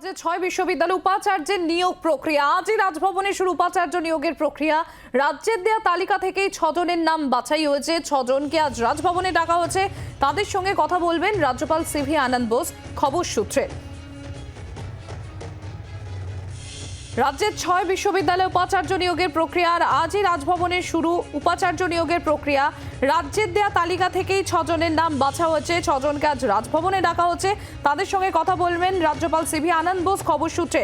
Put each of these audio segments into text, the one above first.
রাজ্যে ছয় বিশ্ববিদ্যালয় উপাচার্যের নিয়োগ প্রক্রিয়া। আজই রাজভবনে শুরু উপাচার্য নিয়োগের প্রক্রিয়া। রাজ্যের দেয়া তালিকা থেকেই ছজনের নাম বাছাই হয়েছে। ছজনকে আজ রাজভবনে ডাকা হয়েছে। তাদের সঙ্গে কথা বলবেন রাজ্যপাল সিভি আনন্দ বোস, খবর সূত্রে। রাজ্যের ছয় বিশ্ববিদ্যালয় উপাচার্য নিয়োগের প্রক্রিয়ার আজই রাজভবনে শুরু উপাচার্য নিয়োগের প্রক্রিয়া। রাজ্যের দেয়া তালিকা থেকেই ছজনের নাম বাছা হয়েছে। ছজনকে আজ রাজভবনে ডাকা হচ্ছে। তাদের সঙ্গে কথা বলবেন রাজ্যপাল সিভি আনন্দ বোস, খবর সূত্রে।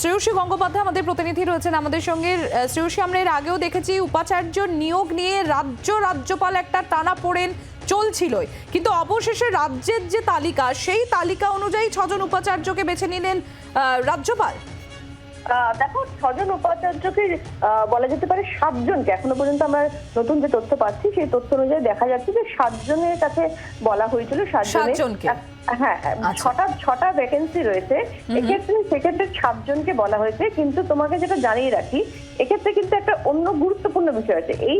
শ্রেয়সী গঙ্গোপাধ্যায় আমাদের প্রতিনিধি রয়েছেন আমাদের সঙ্গে। শ্রেয়সী, আমরা এর আগেও দেখেছি উপাচার্য নিয়োগ নিয়ে রাজ্য রাজ্যপাল একটা টানা পড়েন চলছিলই। কিন্তু অবশেষে রাজ্যের যে তালিকা, সেই তালিকা অনুযায়ী ছজন উপাচার্যকে বেছে নিলেন রাজ্যপাল। দেখো ছজন উপাচার্যকে বলা যেতে পারে সাতজনকে এখনও পর্যন্ত আমরা নতুন যে তথ্য পাচ্ছি সেই তথ্য অনুযায়ী দেখা যাচ্ছে যে সাতজনের কাছে বলা হয়েছিল সাতজনের- সাতজনকে? হ্যাঁ আচ্ছা। ছটা ছটা ভ্যাকেন্সি রয়েছে এক্ষেত্রে সেক্ষেত্রে সাতজনকে বলা হয়েছে কিন্তু তোমাকে যেটা জানিয়ে রাখি এক্ষেত্রে কিন্তু একটা অন্য গুরুত্বপূর্ণ বিষয় আছে এই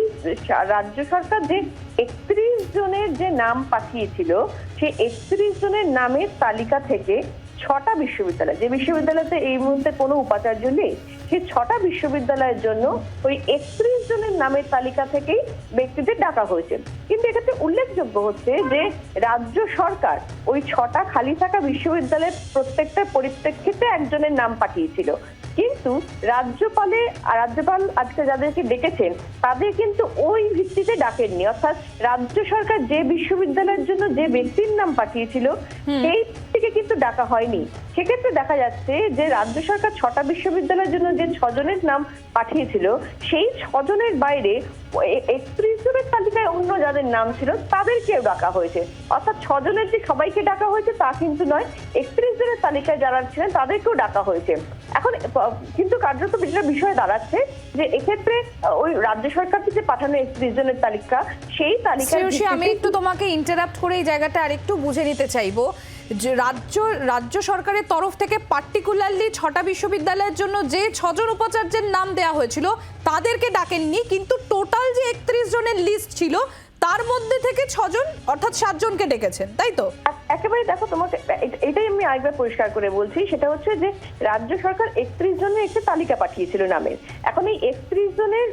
রাজ্য সরকার যে একত্রিশ জনের যে নাম পাঠিয়েছিল সেই একত্রিশ জনের নামের তালিকা থেকে ছটা বিশ্ববিদ্যালয় যে বিশ্ববিদ্যালয়তে এই মুহূর্তে কোনো উপাচার্য নেই সেই ছটা বিশ্ববিদ্যালয়ের জন্য ওই একত্রিশ জনের নামের তালিকা থেকেই ব্যক্তিদের ডাকা হয়েছে। কিন্তু এক্ষেত্রে উল্লেখযোগ্য হচ্ছে যে রাজ্য সরকার ওই ছটা খালি থাকা বিশ্ববিদ্যালয়ের প্রত্যেকটার পরিপ্রেক্ষিতে একজনের নাম পাঠিয়েছিল। কিন্তু রাজ্যপালে রাজ্যপাল আজকে যাদেরকে ডেকেছেন তাদের কিন্তু ওই ভিত্তিতে ডাকেননি। অর্থাৎ রাজ্য সরকার যে বিশ্ববিদ্যালয়ের জন্য যে ব্যক্তির নাম পাঠিয়েছিল সেই থেকে কিন্তু ডাকা হয়নি। সেক্ষেত্রে দেখা যাচ্ছে যে রাজ্য সরকার ছটা বিশ্ববিদ্যালয়ের জন্য যে ছজনের নাম পাঠিয়েছিল সেই ছজনের বাইরে একত্রিশ জনের তালিকায় অন্য যাদের নাম ছিল তাদেরকেও ডাকা হয়েছে। অর্থাৎ ছজনের যে সবাইকে ডাকা হয়েছে তা কিন্তু নয় একত্রিশ জনের তালিকায় যারা ছিলেন তাদেরকেও ডাকা হয়েছে। এখন কিন্তু কার্যত যেটা বিষয় দাঁড়াচ্ছে যে এক্ষেত্রে ওই রাজ্য সরকার থেকে পাঠানো একত্রিশ জনের তালিকা সেই তালিকায় শ্রেয়সী আমি একটু তোমাকে ইন্টারাপ্ট করে এই জায়গাটা আরেকটু বুঝে নিতে চাইব। যে রাজ্য রাজ্য সরকারের তরফ থেকে পার্টিকুলারলি ছটা বিশ্ববিদ্যালয়ের জন্য যে ছজন উপাচার্যের নাম দেওয়া হয়েছিল, তাদেরকে ডাকেননি, কিন্তু টোটাল যে একত্রিশ জনের লিস্ট ছিল, তার মধ্যে থেকে ছজন, অর্থাৎ সাতজনকে ডেকেছেন, তাই তো? একেবারে দেখো তোমাকে এটাই আমি আরেকবার পরিষ্কার করে বলছি সেটা হচ্ছে যে রাজ্য সরকার একত্রিশ জনের একটি তালিকা পাঠিয়েছিল নামের এখন এই একত্রিশ জনের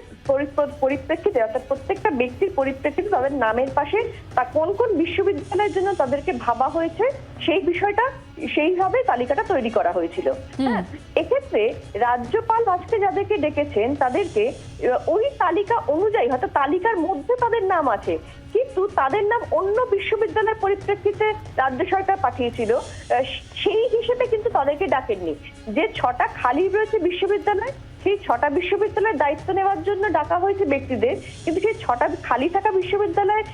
পরিপ্রেক্ষিতে অর্থাৎ প্রত্যেকটা ব্যক্তির পরিপ্রেক্ষিতে তাদের নামের পাশে তা কোন কোন বিশ্ববিদ্যালয়ের জন্য তাদেরকে ভাবা হয়েছে সেই বিষয়টা সেইভাবে তালিকাটা তৈরি করা হয়েছিল। হ্যাঁ এক্ষেত্রে রাজ্যপাল আজকে যাদেরকে ডেকেছেন তাদেরকে ওই তালিকা অনুযায়ী হয়তো তালিকার মধ্যে তাদের নাম আছে কিন্তু তাদের নাম অন্য বিশ্ববিদ্যালয়ের পরিপ্রেক্ষিতে রাজ্য সরকার পাঠিয়েছিল সেই হিসেবে কিন্তু তাদেরকে ডাকেননি। যে ছটা খালি রয়েছে বিশ্ববিদ্যালয়, সেই ছটা বিশ্ববিদ্যালয়ের দায়িত্ব নেওয়ার জন্য ডাকা হয়েছে ব্যক্তিদের, কিন্তু সেই ছটা খালি থাকা বিশ্ববিদ্যালয়ের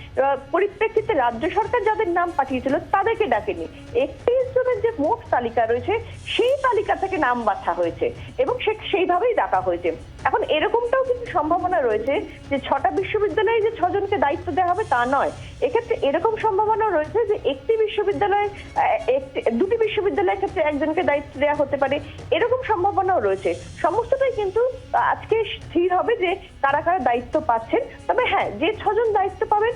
পরিপ্রেক্ষিতে রাজ্য সরকার যাদের নাম পাঠিয়েছিল তাদেরকে ডাকেনি একত্রিশ জনের যে মোট তালিকা রয়েছে, সেই তালিকা থেকে নাম বাছা হয়েছে এবং সে সেইভাবেই ডাকা হয়েছে। এখন এরকমটাও কিন্তু সম্ভাবনা রয়েছে যে ছটা বিশ্ববিদ্যালয়ে যে ছজনকে দায়িত্ব দেওয়া হবে তা নয়। এক্ষেত্রে এরকম সম্ভাবনা রয়েছে যে একটি বিশ্ববিদ্যালয় দুটি বিশ্ববিদ্যালয়ের ক্ষেত্রে একজনকে দায়িত্ব দেওয়া হতে পারে। এরকম সম্ভাবনাও রয়েছে। সমস্তটাই কিন্তু আজকে স্থির হবে যে কারা কারা দায়িত্ব পাচ্ছেন। তবে হ্যাঁ যে ছজন দায়িত্ব পাবেন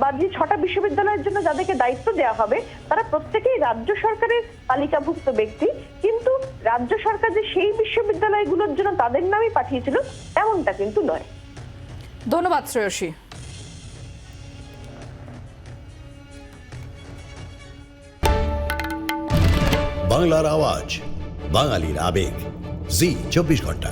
বা যে ছটা বিশ্ববিদ্যালয়ের জন্য যাদেরকে দায়িত্ব দেওয়া হবে, তারা প্রত্যেকেই রাজ্য সরকারের তালিকাভুক্ত ব্যক্তি। কিন্তু রাজ্য সরকার যে সেই বিশ্ববিদ্যালয়গুলোর জন্য তাদের নামই পাঠিয়েছিল এমনটা কিন্তু নয়। ধন্যবাদ শ্রেয়সী। বাংলার আওয়াজ বাঙালির আবেগ। জি চব্বিশ ঘণ্টা।